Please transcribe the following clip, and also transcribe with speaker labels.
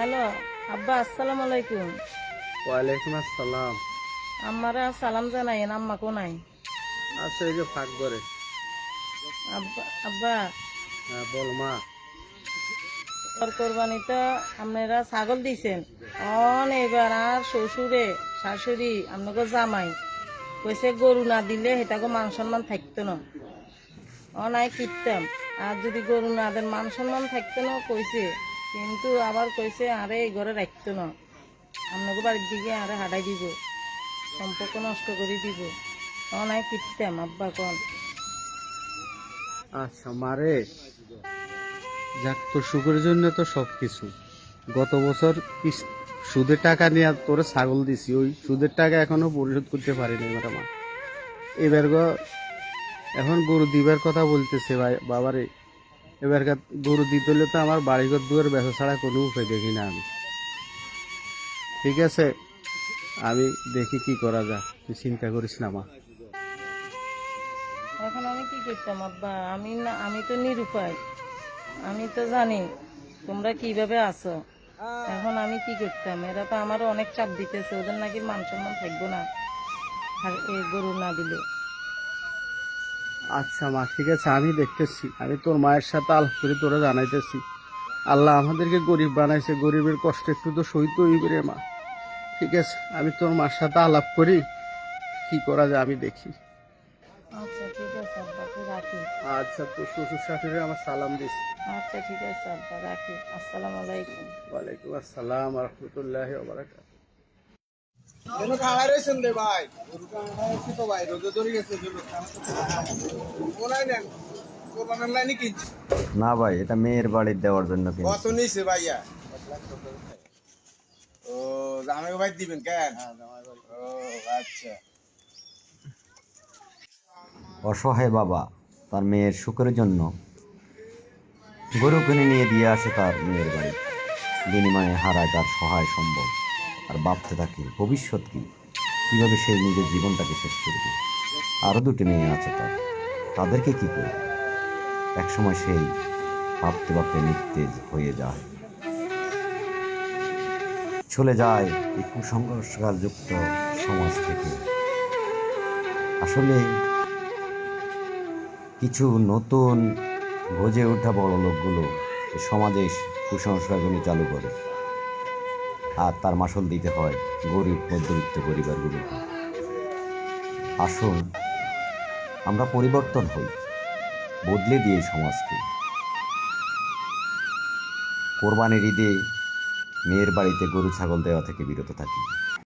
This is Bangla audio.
Speaker 1: হ্যালো আব্বা আসসালামু আলাইকুম।
Speaker 2: ওয়ালাইকুম আসসালাম।
Speaker 1: আমারা সালাম জানাইন আম্মাকেও নাই
Speaker 2: আচ্ছা এই যে ফাঁক করে
Speaker 1: আব্বা আব্বা।
Speaker 2: হ্যাঁ বল মা।
Speaker 1: কোরবানিতে আপনারা ছাগল দিছেন। অন এবার আর শ্বশুরে শাশুড়ি আপনাকে জামাই কইছে গরু না দিলে সেটাকে মান সম্মান থাকতো না। অনাই কিনতাম আর যদি গরু না দেন মান সম্মান থাকতো না কইছে কিন্তু আবার কইছে, আরে, এই ঘরে রাখতো না। আপনাকে বাড়ির দিকে আরে হাঁটাই দিব, সম্পর্ক নষ্ট করে দিব। অনাই কিনতাম আব্বা কন।
Speaker 2: আচ্ছা মারে। যাক, তোর সুখের জন্য তো সব কিছু গত বছর সুদের টাকা নিয়ে তোরে ছাগল দিছি, ওই সুদের টাকা এখনও পরিশোধ করতে পারিনি এবার মা। এবার এখন গরু দিবার কথা বলতেছে ভাই, বাবারে। এবার গরু দিতে হলে তো আমার বাড়িঘর দুয়ার বেচা ছাড়া কোনো উপায় দেখি না আমি। ঠিক আছে? আমি দেখি কি করা যায়। তুই চিন্তা করিস না, মা।
Speaker 1: এখন আমি কি করতাম, আব্বা? আমি না, আমি তো নিরুপায়। আমি তো জানি তোমরা কীভাবে আছো। এখন আমি কি করতাম? এরা তো আমারও অনেক চাপ দিতেছে, ওদের নাকি মান সম্মান থাকব না। আর এই গরু না দিলে।
Speaker 2: আচ্ছা মা ঠিক আছে আমি দেখতেছি। আমি তোর মায়ের সাথে আলাপ করে তোরা জানাইতেছি। আল্লাহ আমাদেরকে গরিব বানাইছে গরিবের কষ্ট একটু তো সইতে হইবে রে মা। ঠিক আছে আমি তোর মার সাথে আলাপ করি কি করা যায় আমি দেখি।
Speaker 1: আচ্ছা ঠিক আছে রাখি।
Speaker 2: আচ্ছা তোর শ্বশুর শাশুড়ি আমার সালাম দিস।
Speaker 1: আচ্ছা ঠিক আছে আব্বা রাখি। আসসালামু আলাইকুম।
Speaker 2: ওয়ালাইকুম আসসালাম রহমতুল্লাহ
Speaker 3: রয়েছেন রে ভাই। তো ভাই রোদে ধরে গেছে নেন কোরবানের লাইনে কিনছি।
Speaker 4: না ভাই এটা মেয়ের বাড়ির দেওয়ার জন্য কিনছি।
Speaker 3: কত নিছে ভাইয়া? ও জামাই ভাই দিবেন কেন? ও আচ্ছা।
Speaker 4: অসহায় বাবা তার মেয়ের সুখের জন্য গরু কিনে নিয়ে দিয়ে আসে তার মেয়ের বাড়ি। বিনিময়ে হারায় তার সহায় সম্ভব আর ভাবতে থাকে, ভবিষ্যৎ কি? কীভাবে সে নিজের জীবনটাকে শেষ করবে আরও দুটি মেয়ে আছে তার। তাদেরকে কি করবে? একসময় সেই ভাবতে ভাবতে নিস্তেজ হয়ে যায়। চলে যায় এই কুসংস্কার যুক্ত সমাজ থেকে। আসলে কিছু নতুন গজে ওঠা বড় লোকগুলো সমাজে কুসংস্কারগুলি চালু করে। আর তার মাসল দিতে হয় গরিব, মধ্যবিত্ত পরিবারগুলোকে আসুন, আমরা পরিবর্তন হই, বদলে দিয়ে সমাজকে। কোরবানির ঈদে মেয়ের বাড়িতে গরু, ছাগল দেওয়া থেকে বিরত থাকি।